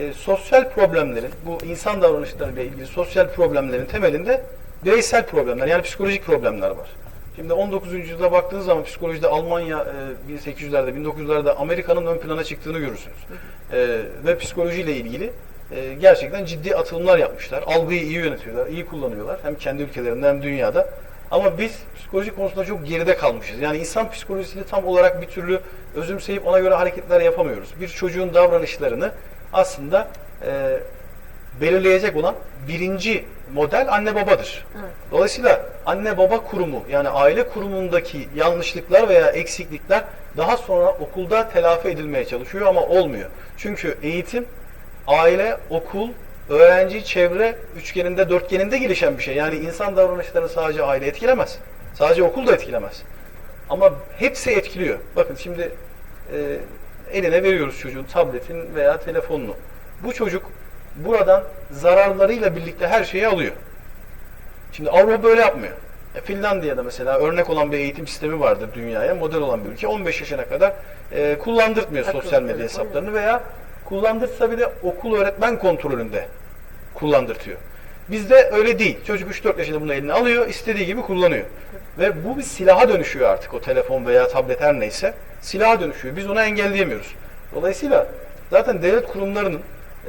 e, sosyal problemlerin, bu insan davranışlarıyla ilgili sosyal problemlerin temelinde bireysel problemler yani psikolojik problemler var. Şimdi 19. yüzyılda baktığınız zaman psikolojide Almanya e, 1800'lerde, 1900'lerde Amerika'nın ön plana çıktığını görürsünüz. E, ve psikolojiyle ilgili e, gerçekten ciddi atılımlar yapmışlar. Algıyı iyi yönetiyorlar, iyi kullanıyorlar. Hem kendi ülkelerinde hem dünyada. Ama biz psikoloji konusunda çok geride kalmışız. Yani insan psikolojisini tam olarak bir türlü özümseyip ona göre hareketler yapamıyoruz. Bir çocuğun davranışlarını aslında e, belirleyecek olan birinci model anne babadır. Dolayısıyla anne baba kurumu yani aile kurumundaki yanlışlıklar veya eksiklikler daha sonra okulda telafi edilmeye çalışıyor ama olmuyor. Çünkü eğitim aile, okul, öğrenci, çevre üçgeninde, dörtgeninde gelişen bir şey. Yani insan davranışlarını sadece aile etkilemez. Sadece okul da etkilemez. Ama hepsi etkiliyor. Bakın şimdi e, eline veriyoruz çocuğun tabletin veya telefonunu. Bu çocuk buradan zararlarıyla birlikte her şeyi alıyor. Şimdi Avrupa böyle yapmıyor. E, Finlandiya'da mesela örnek olan bir eğitim sistemi vardır dünyaya, model olan bir ülke. 15 yaşına kadar e, kullandırtmıyor Akıllı sosyal medya hesaplarını veya kullandırsa bile okul öğretmen kontrolünde kullandırtıyor. Bizde öyle değil. Çocuk 3-4 yaşında bunu eline alıyor, istediği gibi kullanıyor. Ve bu bir silaha dönüşüyor artık o telefon veya tablet her neyse. Silaha dönüşüyor. Biz onu engelleyemiyoruz. Dolayısıyla zaten devlet kurumlarının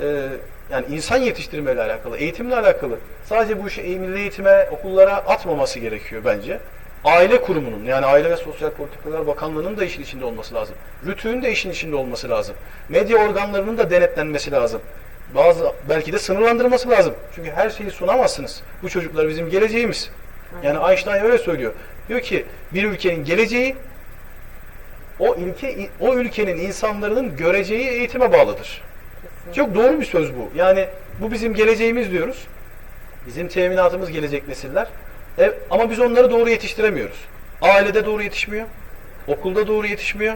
e, yani insan yetiştirmeyle alakalı, eğitimle alakalı sadece bu işi milli eğitime, okullara atmaması gerekiyor bence. Aile kurumunun yani Aile ve Sosyal Politikalar Bakanlığı'nın da işin içinde olması lazım. RTÜK'ün de işin içinde olması lazım. Medya organlarının da denetlenmesi lazım. Bazı belki de sınırlandırılması lazım. Çünkü her şeyi sunamazsınız. Bu çocuklar bizim geleceğimiz. Yani Einstein öyle söylüyor. Diyor ki bir ülkenin geleceği o ülke o ülkenin insanların göreceği eğitime bağlıdır. Çok doğru bir söz bu. Yani bu bizim geleceğimiz diyoruz. Bizim teminatımız gelecek nesiller. E, ama biz onları doğru yetiştiremiyoruz. Ailede doğru yetişmiyor. Okulda doğru yetişmiyor.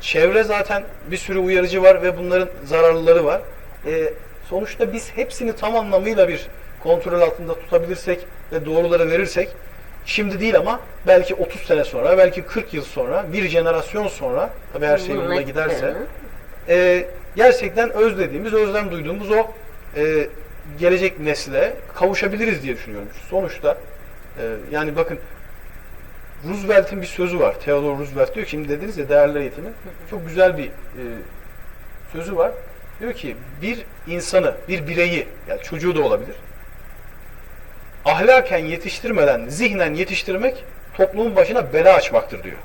Çevre zaten bir sürü uyarıcı var ve bunların zararlıları var. E, sonuçta biz hepsini tam anlamıyla bir kontrol altında tutabilirsek ve doğruları verirsek şimdi değil ama belki 30 sene sonra, belki 40 yıl sonra, bir jenerasyon sonra tabii her şey yolunda giderse e, gerçekten özlediğimiz, özlem duyduğumuz o e, gelecek nesle kavuşabiliriz diye düşünüyorum. Sonuçta e, yani bakın Roosevelt'in bir sözü var. Theodore Roosevelt diyor ki, şimdi dediniz ya değerler eğitimi. Çok güzel bir e, sözü var. Diyor ki bir insanı, bir bireyi, yani çocuğu da olabilir. Ahlaken yetiştirmeden zihnen yetiştirmek toplumun başına bela açmaktır diyor.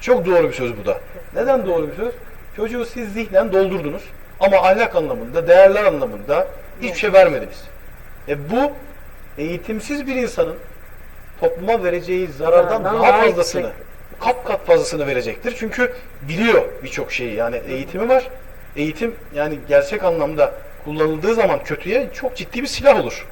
Çok doğru bir söz bu da. Neden doğru bir söz? Çocuğu siz zihnen doldurdunuz ama ahlak anlamında, değerler anlamında hiçbir şey vermediniz. E bu eğitimsiz bir insanın topluma vereceği zarardan daha fazlasını, kat kat fazlasını verecektir. Çünkü biliyor birçok şeyi. Yani eğitimi var. Eğitim yani gerçek anlamda kullanıldığı zaman kötüye çok ciddi bir silah olur.